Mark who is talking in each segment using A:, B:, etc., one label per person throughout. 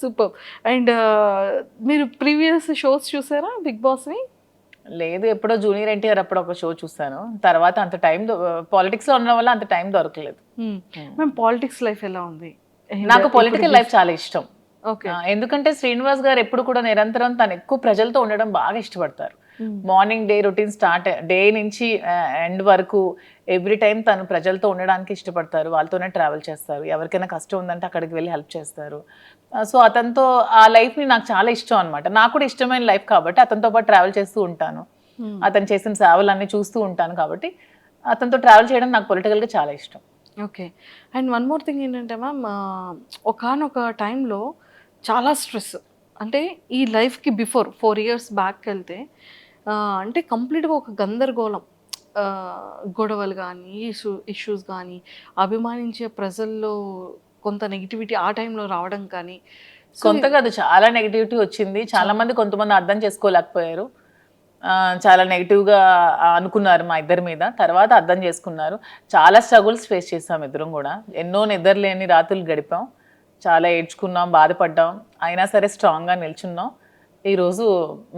A: Super and మీరు previous shows చూసారా big బాస్ని
B: లేదు ఎప్పుడో జూనియర్ ఎన్టీఆర్ అప్పుడు ఒక షో చూసాను. తర్వాత అంత టైం పాలిటిక్స్లో ఉండడం వల్ల అంత టైం దొరకలేదు.
A: మ్యామ్ పాలిటిక్స్ లైఫ్ ఎలా ఉంది?
B: నాకు పొలిటికల్ లైఫ్ చాలా ఇష్టం. ఎందుకంటే శ్రీనివాస్ గారు ఎప్పుడు కూడా నిరంతరం తను ఎక్కువ ప్రజలతో ఉండడం బాగా ఇష్టపడతారు. Morning day routine start day నుంచి ఎండ్ వరకు ఎవ్రీ టైం తను ప్రజలతో ఉండడానికి ఇష్టపడతారు. వాళ్ళతోనే ట్రావెల్ చేస్తారు. ఎవరికైనా కష్టం ఉందంటే అక్కడికి వెళ్ళి హెల్ప్ చేస్తారు. సో అతనితో ఆ లైఫ్ని నాకు చాలా ఇష్టం అనమాట నాకు కూడా ఇష్టమైన లైఫ్ కాబట్టి అతనితో పాటు ట్రావెల్ చేస్తూ ఉంటాను. అతను చేసిన సేవలన్నీ చూస్తూ ఉంటాను కాబట్టి అతనితో ట్రావెల్ చేయడం నాకు పొలిటికల్గా చాలా ఇష్టం.
A: Okay and one more thing ఏంటంటే మ్యామ్ ఒకనొక టైంలో చాలా స్ట్రెస్ అంటే ఈ లైఫ్కి బిఫోర్ ఫోర్ ఇయర్స్ బ్యాక్ వెళ్తే ఆ, అంటే కంప్లీట్గా ఒక గందరగోళం. ఆ, గొడవలు కానీ ఇష్యూ ఇష్యూస్ కానీ అభిమానించే ప్రజల్లో కొంత నెగిటివిటీ ఆ టైంలో రావడం కానీ.
B: కొంత కాదు చాలా నెగిటివిటీ వచ్చింది. చాలా మంది కొంతమంది అర్థం చేసుకోలేకపోయారు. చాలా నెగిటివ్గా అనుకున్నారు మా ఇద్దరి మీద. తర్వాత అర్థం చేసుకున్నారు. చాలా స్ట్రగుల్స్ ఫేస్ చేసాం ఇద్దరం కూడా. ఎన్నో నిద్రలేని రాత్రులు గడిపాం. చాలా ఏడ్చుకున్నాం బాధపడ్డాం. అయినా సరే స్ట్రాంగ్గా నిల్చున్నాం. ఈరోజు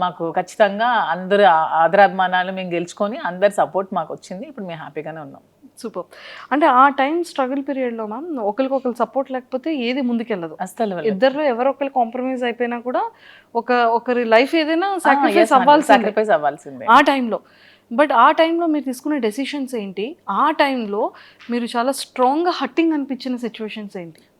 B: మాకు ఖచ్చితంగా అందరు ఆదరాభిమానాలు మేము గెలుచుకొని అందరి సపోర్ట్ మాకు వచ్చింది. ఇప్పుడు మేము హ్యాపీగానే ఉన్నాం.
A: సూపర్. అంటే ఆ టైం స్ట్రగుల్ పీరియడ్లో మ్యామ్ ఒకరికొకరు సపోర్ట్ లేకపోతే ఏది ముందుకెళ్ళదు.
B: అస్సలు
A: ఇద్దరు ఎవరో ఒకరు కాంప్రమైజ్ అయిపోయినా కూడా ఒక ఒకరి లైఫ్ ఏదైనా సాక్రిఫైస్ అవ్వాల్సిందే.
B: సాక్రిఫైస్ అవ్వాల్సిందే.
A: ఆ టైంలో. బట్ ఆ టైంలో మీరు తీసుకునే డెసిషన్స్ ఏంటి? ఆ టైంలో మీరు చాలా స్ట్రాంగ్గా హట్టింగ్ అనిపించిన సిచ్యువేషన్స్ ఏంటి?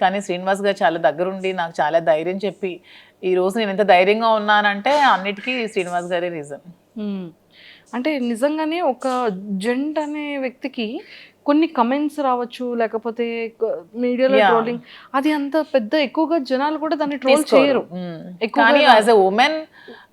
B: కానీ శ్రీనివాస్ గారు చాలా దగ్గరుండి నాకు చాలా ధైర్యం చెప్పి ఈ రోజు నేను ఎంత ధైర్యంగా ఉన్నానంటే అన్నిటికీ శ్రీనివాస్ గారే రీజన్.
A: అంటే నిజంగానే ఒక జెంట్ అనే వ్యక్తికి కొన్ని కమెంట్స్ రావచ్చు లేకపోతే మీడియాలో. ట్రోలింగ్ అది అంత పెద్ద ఎక్కువగా జనాలు కూడా దాన్ని ట్రోల్ చేయరు. ఎక్కువగా
B: కానీ యాజ్ ఎ ఉమెన్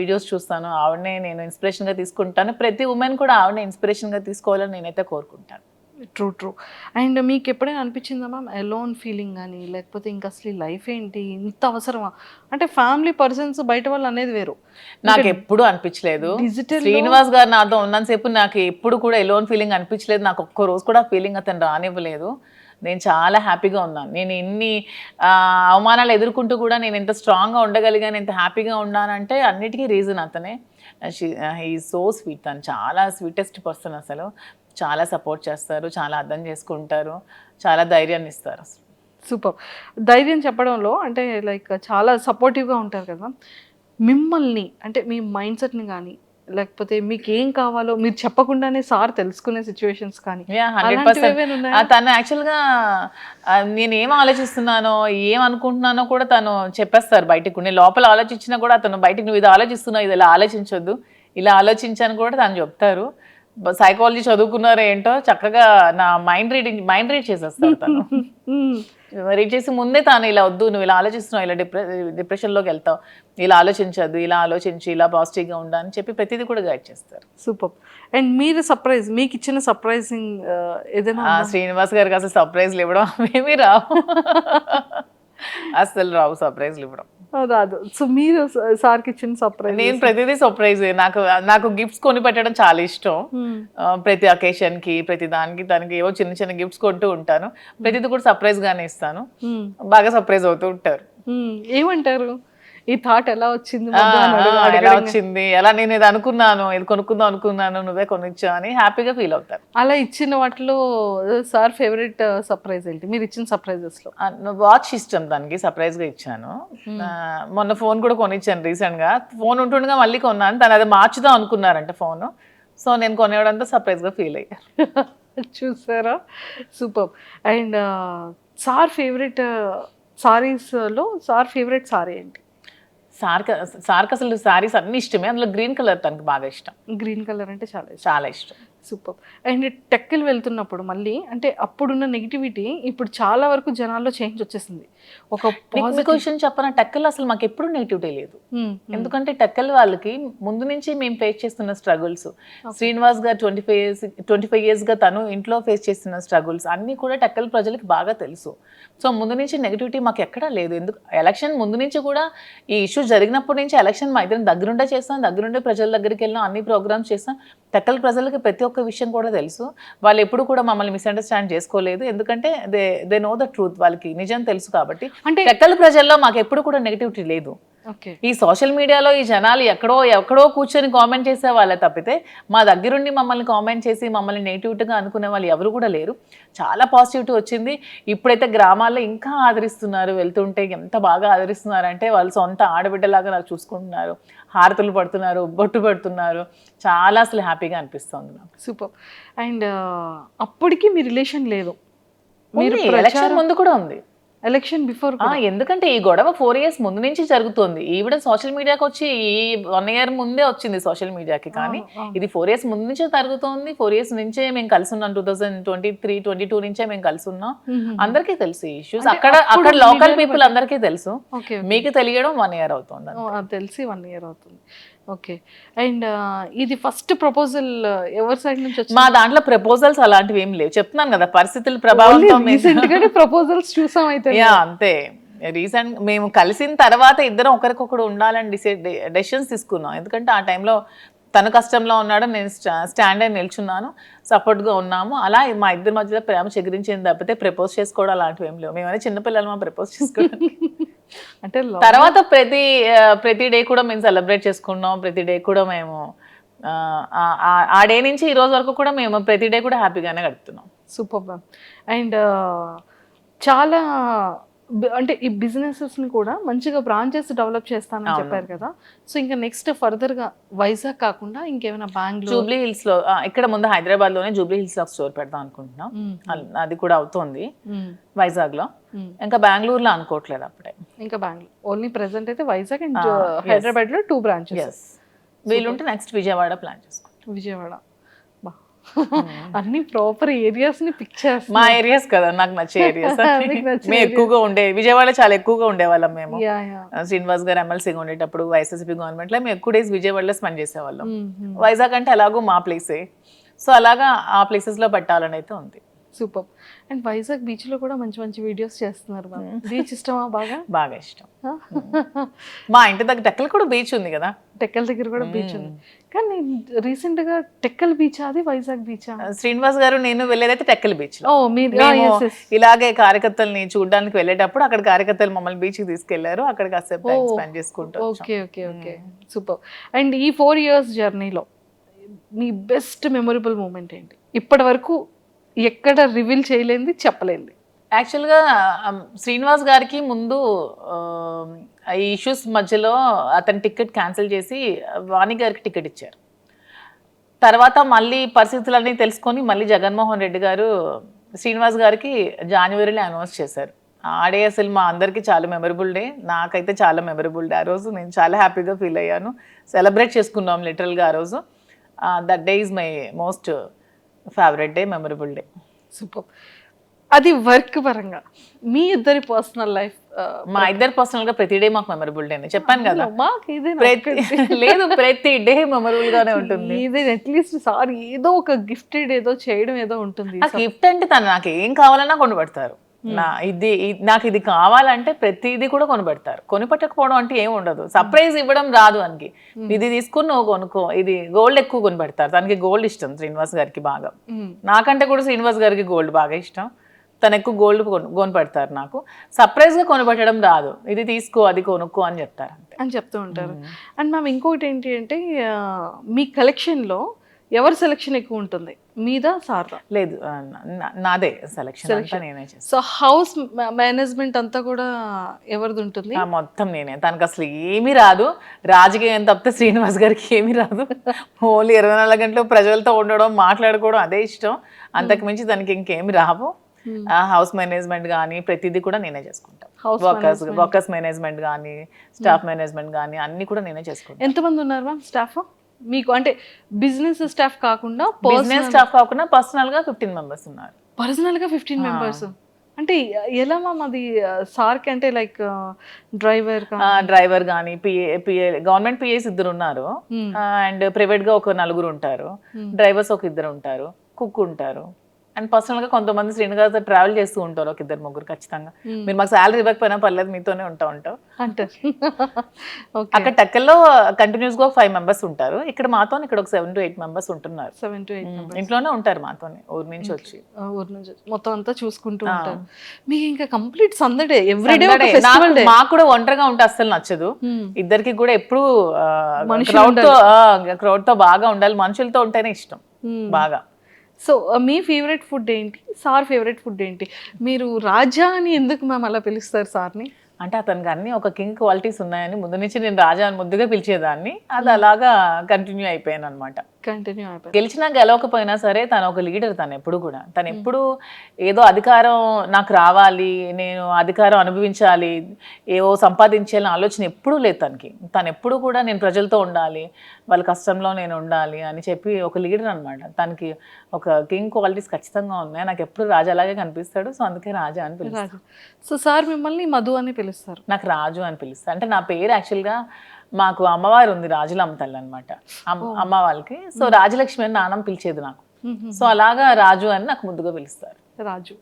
B: వీడియోస్ చూస్తాను ఆవిడనే నేను ఇన్స్పిరేషన్గా తీసుకుంటాను. ప్రతి ఉమెన్ కూడా ఆవిడనే ఇన్స్పిరేషన్గా తీసుకోవాలని నేనైతే కోరుకుంటాను.
A: ట్రూ ట్రూ అండ్ మీకు ఎప్పుడైనా అనిపించిందా మ్యామ్ ఎలోన్ ఫీలింగ్ కానీ లేకపోతే ఇంకా అసలు లైఫ్ ఏంటి ఇంత అవసరమా? అంటే ఫ్యామిలీ పర్సన్స్ బయట వాళ్ళు అనేది వేరు.
B: నాకు ఎప్పుడు అనిపించలేదు.
A: డిజిటల్
B: శ్రీనివాస్ గారు నాతో ఉన్నంతసేపు నాకు ఎప్పుడు కూడా ఎలోన్ ఫీలింగ్ అనిపించలేదు. నాకు ఒక్క రోజు కూడా ఫీలింగ్ అతను రానివ్వలేదు. నేను చాలా హ్యాపీగా ఉన్నాను. నేను ఎన్ని అవమానాలు ఎదుర్కొంటూ కూడా నేను ఎంత స్ట్రాంగ్గా ఉండగలిగాను ఎంత హ్యాపీగా ఉన్నానంటే అన్నిటికీ రీజన్ అతనే. ఈ సో స్వీట్. తను చాలా స్వీటెస్ట్ పర్సన్ అసలు. చాలా సపోర్ట్ చేస్తారు చాలా అర్థం చేసుకుంటారు చాలా ధైర్యాన్ని ఇస్తారు అసలు.
A: సూపర్. ధైర్యం చెప్పడంలో అంటే లైక్ చాలా సపోర్టివ్గా ఉంటారు కదా. మిమ్మల్ని అంటే మీ మైండ్ సెట్ని కానీ లేకపోతే మీకు ఏం కావాలో మీరు చెప్పకుండానే సార్ తెలుసుకునే సిచ్యువేషన్స్ కానీ?
B: తను యాక్చువల్గా నేను ఏం ఆలోచిస్తున్నానో ఏం అనుకుంటున్నానో కూడా తను చెప్పేస్తారు బయటకు. నేను లోపల ఆలోచించినా కూడా అతను బయటకు నువ్వు ఇది ఆలోచిస్తున్నావు ఇది ఇలా ఆలోచించొద్దు. ఇలా ఆలోచించాను కూడా తను చెప్తారు. సైకాలజీ చదువుకున్నారో ఏంటో చక్కగా నా మైండ్ రీడింగ్ మైండ్ రీడ్ చేసేస్తారు తను. రీడ్ చేసి ముందే తాను ఇలా వద్దు నువ్వు ఇలా ఆలోచిస్తున్నావు ఇలా డిప్రె డిప్రెషన్లోకి వెళ్తావు ఇలా ఆలోచించద్దు ఇలా ఆలోచించి ఇలా పాజిటివ్గా ఉండు అని చెప్పి ప్రతిదీ కూడా గైడ్ చేస్తారు.
A: సూపర్. అండ్ మీరు సర్ప్రైజ్ మీకు ఇచ్చిన సర్ప్రైజింగ్ ఏదైనా
B: శ్రీనివాస్ గారికి అసలు సర్ప్రైజ్లు ఇవ్వడం ఏమీ రావు. అసలు రావు సర్ప్రైజ్లు ఇవ్వడం?
A: రాదు సో మీరు సార్కి ఇచ్చిన సర్ప్రైజ్
B: నేను ప్రతిదీ సర్ప్రైజ్ నాకు నాకు గిఫ్ట్స్ కొని పెట్టడం చాలా ఇష్టం. ప్రతి అకేషన్కి ప్రతి దానికి దానికి ఏవో చిన్న చిన్న గిఫ్ట్స్ కొంటూ ఉంటాను. ప్రతిదీ కూడా సర్ప్రైజ్ గానే ఇస్తాను. బాగా సర్ప్రైజ్ అవుతూ ఉంటారు.
A: ఏమంటారు? ఈ థాట్ ఎలా వచ్చింది?
B: ఎలా. వచ్చింది? ఎలా నేను ఇది అనుకున్నాను? ఇది కొనుక్కుందాం అనుకున్నాను నువ్వే కొనిచ్చా అని హ్యాపీగా ఫీల్ అవుతారు.
A: అలా ఇచ్చిన వాటిలో సార్ ఫేవరెట్ సర్ప్రైజ్ ఏంటి? మీరు ఇచ్చిన సర్ప్రైజెస్లో?
B: వాచ్ ఇష్టం దానికి సర్ప్రైజ్గా ఇచ్చాను మొన్న ఫోన్ కూడా కొనిచ్చాను రీసెంట్గా ఫోన్ ఉంటుండగా మళ్ళీ కొన్నాను. తను అది మార్చుదాం అనుకున్నారంట ఫోన్. సో నేను కొనివ్వడంతో సర్ప్రైజ్గా ఫీల్ అయ్యాను
A: చూసారా? సూపర్. అండ్ సార్ ఫేవరెట్ సారీస్లో సార్ ఫేవరెట్ సారీ ఏంటి?
B: సార్కి సార్కి అసలు సారీస్ అన్ని ఇష్టమే. అందులో గ్రీన్ కలర్ తనకి బాగా ఇష్టం.
A: గ్రీన్ కలర్ అంటే చాలా ఇష్టం.
B: చాలా ఇష్టం.
A: సూపర్ అండ్ టెక్కలు వెళ్తున్నప్పుడు మళ్ళీ అంటే అప్పుడున్న నెగిటివిటీ ఇప్పుడు చాలా వరకు జనాల్లో చేంజ్ వచ్చేసింది. ఒక
B: విషయం చెప్పన? టెక్కల్ అసలు మాకు ఎప్పుడు నెగిటివిటీ లేదు.
A: Hmm,
B: ఎందుకంటే టెక్కల్ వాళ్ళకి ముందు నుంచి మేము ఫేస్ చేస్తున్న struggles Srinivas garu twenty five years twenty five ఇయర్స్గా తను ఇంట్లో ఫేస్ చేస్తున్న స్ట్రగుల్స్ అన్నీ కూడా టెక్కల్ ప్రజలకి బాగా తెలుసు. సో ముందు నుంచి నెగిటివిటీ మాకు ఎక్కడా లేదు. ఎందుకు ఎలక్షన్ ముందు నుంచి కూడా ఈ ఇష్యూ జరిగినప్పటి నుంచి ఎలక్షన్ మా ఇద్దరం దగ్గరుండే చేస్తాం దగ్గరుండే ప్రజల దగ్గరికి వెళ్ళాం అన్ని ప్రోగ్రామ్స్ చేస్తాం. టెక్కల్ ప్రజలకి ప్రతి ఒక్క విషయం కూడా తెలుసు. వాళ్ళు ఎప్పుడు కూడా మమ్మల్ని మిస్అండర్స్టాండ్ చేసుకోలేదు. ఎందుకంటే they they know the truth వాళ్ళకి నిజం తెలుసు కాబట్టి.
A: అంటే
B: టెక్కల్ ప్రజల్లో మాకు ఎప్పుడు కూడా నెగిటివిటీ లేదు. ఈ సోషల్ మీడియాలో ఈ జనాలు ఎక్కడో ఎక్కడో కూర్చొని కామెంట్ చేసే వాళ్ళే తప్పితే మా దగ్గరుండి మమ్మల్ని కామెంట్ చేసి మమ్మల్ని నెగిటివ్గా అనుకునే వాళ్ళు ఎవరు కూడా లేరు. చాలా పాజిటివిటీ వచ్చింది. ఇప్పుడైతే గ్రామాల్లో ఇంకా ఆదరిస్తున్నారు. వెళ్తుంటే ఎంత బాగా ఆదరిస్తున్నారంటే వాళ్ళు సొంత ఆడబిడ్డలాగా నాకు చూసుకుంటున్నారు. హారతులు పడుతున్నారు బొట్టు పెడుతున్నారు. చాలా అసలు హ్యాపీగా అనిపిస్తుంది నాకు.
A: సూపర్. అండ్ అప్పటికి మీ రిలేషన్ లేదు. మీరు
B: ఎలక్షన్ ముందు కూడా ఉంది.
A: ఎలక్షన్ బిఫోర్
B: ఎందుకంటే ఈ గొడవ ఫోర్ ఇయర్స్ ముందు నుంచి జరుగుతుంది. ఈవిడ సోషల్ మీడియాకి వచ్చి ఈ వన్ ఇయర్ ముందే వచ్చింది సోషల్ మీడియాకి కానీ. ఇది ఫోర్ ఇయర్స్ ముందు నుంచే జరుగుతోంది. ఫోర్ ఇయర్స్ నుంచే మేము కలిసి ఉన్నాం. Two thousand twenty three twenty two నుంచే మేము కలిసి ఉన్నాం. అందరికీ తెలుసు ఇష్యూస్ అక్కడ అక్కడ లోకల్ పీపుల్ అందరికీ తెలుసు. మీకు తెలియడం వన్ ఇయర్ అవుతుంది
A: తెలిసి వన్ ఇయర్ అవుతుంది. ఓకే. అండ్ ఇది ఫస్ట్ ప్రపోజల్ ఎవరి సైడ్ నుంచి వచ్చింది?
B: మా దాంట్లో ప్రపోజల్స్ అలాంటివి ఏం లేవు. చెప్తున్నాను కదా పరిస్థితుల
A: గానే ప్రపోజల్స్ చూసాం అయితే.
B: యా అంతే. రీసెంట్ మేము కలిసిన తర్వాత ఇద్దరం ఒకరికొకరు ఉండాలని డిసైడ్ డెసిషన్స్ తీసుకున్నాం. ఎందుకంటే ఆ టైంలో తను కష్టంలో ఉన్నాడు నేను స్టాండ్ అయి నిల్చున్నాను సపోర్ట్గా ఉన్నాము. అలా మా ఇద్దరి మధ్యలో ప్రేమ చెగిరించింది తప్పితే ప్రపోజ్ చేసుకోవడం అలాంటివి ఏం లేవు. మేమైనా చిన్నపిల్లలు మా ప్రపోజ్ చేసుకోవడానికి?
A: అంటే
B: తర్వాత ప్రతి ప్రతి డే కూడా మేము సెలబ్రేట్ చేసుకున్నాం ప్రతి డే కూడా మేము ఆ, డే నుంచి ఈ రోజు వరకు కూడా మేము ప్రతి డే కూడా హ్యాపీగానే గడుపుతున్నాం.
A: సూపర్ మ్యామ్ అండ్ చాలా అంటే ఈ businesses ని కూడా మంచిగా బ్రాంచెస్ డెవలప్ చేస్తానని. చెప్పారు కదా. సో ఇంకా నెక్స్ట్గా వైజాగ్ కాకుండా ఇంకేమైనా బెంగళూరు
B: జూబ్లీ హిల్స్లో ఇక్కడ ముందు హైదరాబాద్లోనే జూబ్లీ హిల్స్లో స్టోర్ పెడదాం అనుకుంటున్నాం. అది కూడా అవుతోంది వైజాగ్లో ఇంకా బెంగళూరులో అనుకోవట్లేదు అప్పుడే.
A: ఇంకా బెంగళూరు ఓన్లీ ప్రెసెంట్ అయితే వైజాగ్ అండ్. హైదరాబాద్లో టూ బ్రాంచెస్.
B: వీలుంటే నెక్స్ట్ విజయవాడ ప్లాన్ చేసుకుంటాం.
A: విజయవాడ. అన్ని ప్రాపర్ ఏరియాస్ని పిక్ చేస్తా
B: మా ఏరియాస్ కదా నాకు నచ్చే ఏరియాస్ మేము ఎక్కువగా ఉండే విజయవాడ చాలా ఎక్కువగా ఉండేవాళ్ళం మేము. శ్రీనివాస్ గారు ఎమ్మెల్సీగా ఉండేటప్పుడు వైఎస్ఎస్పీ గవర్నమెంట్లో మేము ఎక్కువ డేస్ విజయవాడలో స్పెండ్ చేసేవాళ్ళం. వైజాగ్ అంటే ఎలాగో మా ప్లేసే సో అలాగా ఆ ప్లేసెస్లో పెట్టాలని అయితే ఉంది.
A: సూపర్. అండ్ వైజాగ్ బీచ్లో కూడా మంచి మంచి వీడియోస్ చేస్తున్నారు బీచ్ ఇష్టమా బాగా?
B: బాగా ఇష్టం. మా ఇంటి దగ్గర టెక్కలు కూడా బీచ్ ఉంది కదా.
A: టెక్కల్ దగ్గర కూడా బీచ్ ఉంది. కానీ రీసెంట్గా టెక్కల్ బీచ్ అది వైజాగ్ బీచ్?
B: శ్రీనివాస్ గారు నేను వెళ్ళేదైతే టెక్కల్ బీచ్లో
A: ఓ మీరు.
B: ఇలాగే కార్యకర్తల్ని చూడడానికి వెళ్ళేటప్పుడు అక్కడ కార్యకర్తలు మమ్మల్ని బీచ్కి తీసుకెళ్ళారు. అక్కడ కాసేపు టైం. స్పెండ్ చేసుకుంటూ.
A: Okay okay okay. Super. And ఈ ఫోర్ ఇయర్స్ జర్నీలో మీ బెస్ట్ మెమొరబుల్ మూమెంట్ ఏంటి? ఇప్పటి వరకు ఎక్కడ రివీల్ చేయలేంది చెప్పలేంది
B: యాక్చువల్గా శ్రీనివాస్ గారికి ముందు ఈ ఇష్యూస్ మధ్యలో అతని టికెట్ క్యాన్సిల్ చేసి వాణి గారికి టికెట్ ఇచ్చారు. తర్వాత మళ్ళీ పరిస్థితులన్నీ తెలుసుకొని మళ్ళీ జగన్మోహన్ రెడ్డి గారు శ్రీనివాస్ గారికి జనవరిలో అనౌన్స్ చేశారు. ఆడే అసలు మా అందరికీ చాలా మెమరబుల్ డే నాకైతే చాలా మెమరబుల్ డే ఆ రోజు నేను చాలా హ్యాపీగా ఫీల్ అయ్యాను. సెలబ్రేట్ చేసుకున్నాం లిటరల్గా ఆ రోజు. That day is my most favourite day memorable day
A: super అది వర్క్ పరంగా. మీ ఇద్దరి పర్సనల్ లైఫ్
B: మా ఇద్దరు పర్సనల్గా ప్రతి డే మాకు మెమరబుల్ డే చెప్పాను కదా.
A: మాకు ఇది
B: లేదు ప్రతి డే మెమరబుల్ గానే ఉంటుంది.
A: ఇది అట్లీస్ట్ సార్ ఏదో ఒక గిఫ్టెడ్ ఏదో చేయడం ఏదో ఉంటుంది
B: గిఫ్ట్ అంటే తను నాకు ఏం కావాలన్నా కొనిపెడతారు నా ఇది నాకు ఇది కావాలంటే ప్రతిదీ కూడా కొనిపెడతారు. కొనిపెట్టకపోవడం అంటే ఏం ఉండదు. సర్ప్రైజ్ ఇవ్వడం రాదు అనికి. ఇది తీసుకుని నువ్వు కొనుక్కో. ఇది గోల్డ్ ఎక్కువ కొనిపెడతారు. తనకి గోల్డ్ ఇష్టం శ్రీనివాస్ గారికి బాగా. నాకంటే కూడా శ్రీనివాస్ గారికి గోల్డ్ బాగా ఇష్టం. తను ఎక్కువ గోల్డ్ కొనిపెడతారు నాకు. సర్ప్రైజ్గా కొనిపెట్టడం రాదు. ఇది తీసుకో అది కొనుక్కో అని చెప్తారు
A: అని చెప్తూ ఉంటారు. అండ్ మ్యామ్ ఇంకొకటి ఏంటి అంటే మీ కలెక్షన్లో ఎవరి సెలెక్షన్ ఎక్కువ ఉంటుంది? మీద సార్దా?
B: లేదు నాదే సెలెక్షన్ నేనే
A: సో హౌస్ మేనేజ్మెంట్ అంతా కూడా ఎవరిది ఉంటుంది?
B: ఆ, మొత్తం నేనే. తనకు అసలు ఏమీ రాదు. రాజకీయం తప్పితే శ్రీనివాస్ గారికి ఏమీ రాదు. ఓన్లీ ఇరవై నాలుగు గంటలు ప్రజలతో ఉండడం మాట్లాడుకోవడం అదే ఇష్టం. అంతకు మించి తనకి ఇంకేమి రావు.
A: Hmm.
B: హౌస్ మేనేజ్మెంట్ కానీ ప్రతిదీ కూడా నేనే చేసుకుంటాను వర్కర్స్ వర్కర్స్ మేనేజ్మెంట్ కానీ స్టాఫ్ మేనేజ్మెంట్ కానీ అన్ని కూడా నేనే చేసుకుంటాను
A: ఎంతమంది ఉన్నారు మ్యామ్? స్టాఫ్ మీకు అంటే బిజినెస్ స్టాఫ్ కాకుండా
B: బిజినెస్ స్టాఫ్ కాకుండా పర్సనల్గా ఫిఫ్టీన్ మెంబర్స్ ఉన్నారు.
A: పర్సనల్గా ఫిఫ్టీన్ మెంబర్స్ అంటే ఎలా మ్యామ్ అది సార్కి అంటే లైక్ డ్రైవర్
B: డ్రైవర్ కానీ పిఏ పిఏ గవర్నమెంట్ పిఏస్ ఇద్దరు ఉన్నారు.
A: Hmm.
B: అండ్ ప్రైవేట్గా ఒక నలుగురు ఉంటారు.
A: Hmm.
B: డ్రైవర్స్ ఒక ఇద్దరు ఉంటారు. కుక్ ఉంటారు. అండ్ పర్సనల్గా కొంతమంది శ్రీనివాస్ ట్రావెల్ చేస్తూ ఉంటారు ఒక ఇద్దరు ముగ్గురు ఖచ్చితంగా.
A: Hmm.
B: మీరు మాకు శాలరీ ఇవ్వకపోయినా పర్లేదు మీతోనే ఉంటా ఉంటాం.
A: అంటారు
B: అక్కడ టెక్కల్లో కంటిన్యూస్గా ఫైవ్ మెంబర్స్ ఉంటారు. ఇక్కడ మాతో ఇక్కడ ఒక సెవెన్ టు ఎయిట్ మెంబర్స్ ఉంటున్నారు.
A: Seven to eight
B: Hmm. ఇంట్లోనే ఉంటారు మాతోనే ఊరి నుంచి వచ్చి.
A: ఊరు నుంచి మొత్తం అంతా చూసుకుంటూ. ఉంటారు. మీకు ఇంకా కంప్లీట్ సందడే ఎవ్రీడే ఒక
B: మాకు కూడా ఒంటరిగా ఉంటే అస్సలు నచ్చదు. ఇద్దరికి కూడా ఎప్పుడు
A: మనుషులు
B: క్రౌడ్తో క్రౌడ్తో బాగా ఉండాలి. మనుషులతో ఉంటేనే ఇష్టం. బాగా.
A: సో మీ ఫేవరెట్ ఫుడ్ ఏంటి? సార్ ఫేవరెట్ ఫుడ్ ఏంటి? మీరు రాజా అని ఎందుకు మేము అలా పిలుస్తారు సార్ని?
B: అంటే అతనికి అన్ని ఒక కింగ్ క్వాలిటీస్ ఉన్నాయని ముందు నుంచి నేను రాజా అని ముద్దుగా పిలిచేదాన్ని. అది అలాగా కంటిన్యూ అయిపోయాను అనమాట
A: కంటిన్యూ అయిపోయింది.
B: గెలిచినా గెలవకపోయినా సరే తను ఒక లీడర్ తను ఎప్పుడు కూడా. తను ఎప్పుడు ఏదో అధికారం నాకు రావాలి నేను అధికారం అనుభవించాలి ఏవో సంపాదించాలని ఆలోచన ఎప్పుడూ లేదు తనకి. తను ఎప్పుడు కూడా నేను ప్రజలతో ఉండాలి వాళ్ళ కష్టంలో నేను ఉండాలి అని చెప్పి ఒక లీడర్ అనమాట తనకి ఒక కింగ్ క్వాలిటీస్ ఖచ్చితంగా ఉన్నాయి. నాకు ఎప్పుడు రాజాలాగే కనిపిస్తాడు. సో అందుకే రాజా అని పిలుస్తాను.
A: రాజు. సో సార్ మిమ్మల్ని మధు అని పిలుస్తారు.
B: నాకు రాజు అని పిలుస్తా అంటే నా పేరు యాక్చువల్గా మాకు అమ్మవారు ఉంది రాజుల అమ్మతల్లి అనమాట అమ్మ వాళ్ళకి. సో రాజలక్ష్మి అని నాన్నమ్మ పిలిచేది నాకు. సో అలాగా రాజు అని నాకు ముద్దుగా పిలుస్తారు.
A: Raju.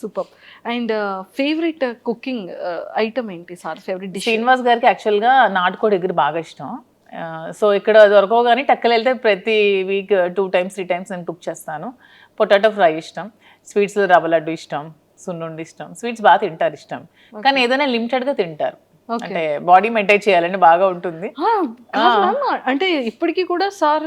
A: Super. And favourite cooking item uh, ఏంటి సార్? ఫేవరెట్ డిష్
B: శ్రీనివాస్ గారికి యాక్చువల్గా నాటుకోడి ఎగురు బాగా ఇష్టం. ఆ, సో ఇక్కడ దొరకవు కానీ టక్కలు వెళ్తే ప్రతి week two times three times నేను కుక్ చేస్తాను. పొటాటో ఫ్రై ఇష్టం. స్వీట్స్లో రవ్వ లడ్డు ఇష్టం. సున్నుండి ఇష్టం. స్వీట్స్ బాగా తింటారు ఇష్టం. కానీ ఏదైనా లిమిటెడ్గా తింటారు. అంటే బాడీ మెయింటైన్ చేయాలంటే బాగా ఉంటుంది.
A: అంటే ఇప్పటికీ కూడా సార్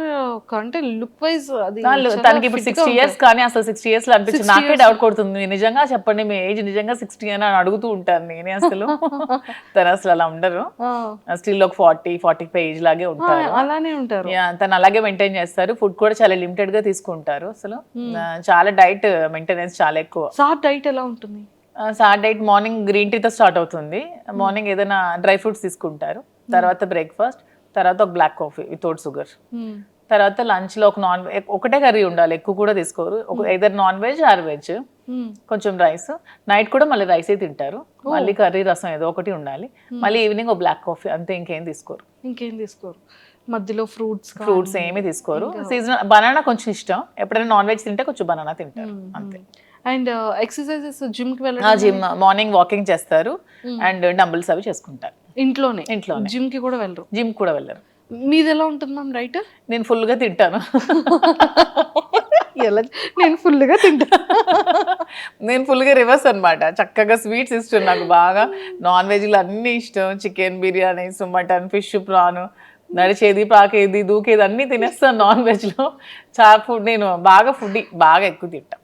A: అంటే లుక్ వైజ్ అది
B: తనకి ఇప్పుడు సిక్స్టీ ఇయర్స్ కానీ అసలు సిక్స్టీ ఇయర్స్లో అనిపించింది.
A: 60
B: నాకే. డౌట్ కొడుతుంది. నిజంగా చెప్పండి మీ ఏజ్ నిజంగా సిక్స్టీ అని అడుగుతూ ఉంటాను నేనే అసలు. తను అసలు అలా ఉండరు. స్టిల్ ఒక ఫార్టీ ఫార్టీ ఫైవ్ ఏజ్ లాగే ఉంటారు.
A: అలానే ఉంటారు.
B: తను అలాగే మెయింటైన్ చేస్తారు. ఫుడ్ కూడా చాలా లిమిటెడ్గా తీసుకుంటారు అసలు. ఆ, చాలా డైట్ మెయింటెనెన్స్ చాలా ఎక్కువ.
A: సార్ డైట్ ఎలా ఉంటుంది?
B: సార్ డైట్ మార్నింగ్ గ్రీన్ టీతో స్టార్ట్ అవుతుంది. మార్నింగ్ ఏదైనా డ్రై ఫ్రూట్స్ తీసుకుంటారు. తర్వాత బ్రేక్ఫాస్ట్ తర్వాత ఒక black coffee without sugar.
A: Hmm.
B: తర్వాత లంచ్లో ఒక నాన్ ఒకటే కర్రీ ఉండాలి. ఎక్కువ కూడా తీసుకోరు. Either non veg or veg
A: Hmm.
B: కొంచెం రైస్. నైట్ కూడా మళ్ళీ రైసే తింటారు. మళ్ళీ కర్రీ రసం ఏదో ఒకటి ఉండాలి. మళ్ళీ ఈవినింగ్ ఒక బ్లాక్ కాఫీ అంతే ఇంకేం తీసుకోరు.
A: ఇంకేం తీసుకోరు. మధ్యలో ఫ్రూట్స్
B: ఫ్రూట్స్ ఏమీ తీసుకోరు. సీజన్ బనానా కొంచెం ఇష్టం. ఎప్పుడైనా నాన్ వెజ్ తింటే కొంచెం బనానా తింటారు. అంతే.
A: అండ్ ఎక్సర్సైజెస్
B: జిమ్కి
A: వెళ్ళడం
B: జిమ్ మార్నింగ్ వాకింగ్ చేస్తారు. అండ్ డంబుల్స్ అవి చేసుకుంటారు.
A: ఇంట్లోనే.
B: ఇంట్లోనే.
A: జిమ్కి కూడా వెళ్ళరు.
B: జిమ్ కూడా వెళ్ళరు.
A: మీది ఎలా ఉంటుంది మ్యామ్ రైట్
B: నేను ఫుల్గా తింటాను.
A: ఎలా నేను ఫుల్గా తింటా.
B: నేను ఫుల్గా రివర్స్ అన్నమాట. చక్కగా స్వీట్స్ ఇష్టం నాకు బాగా. నాన్ వెజ్లు అన్నీ ఇష్టం. Chicken biryani mutton fish prawn నడిచేది పాకేది దూకేది అన్నీ తినేస్తాను నాన్ వెజ్లో. చాలా ఫుడ్ నేను బాగా ఫుడ్ బాగా ఎక్కువ తింటా.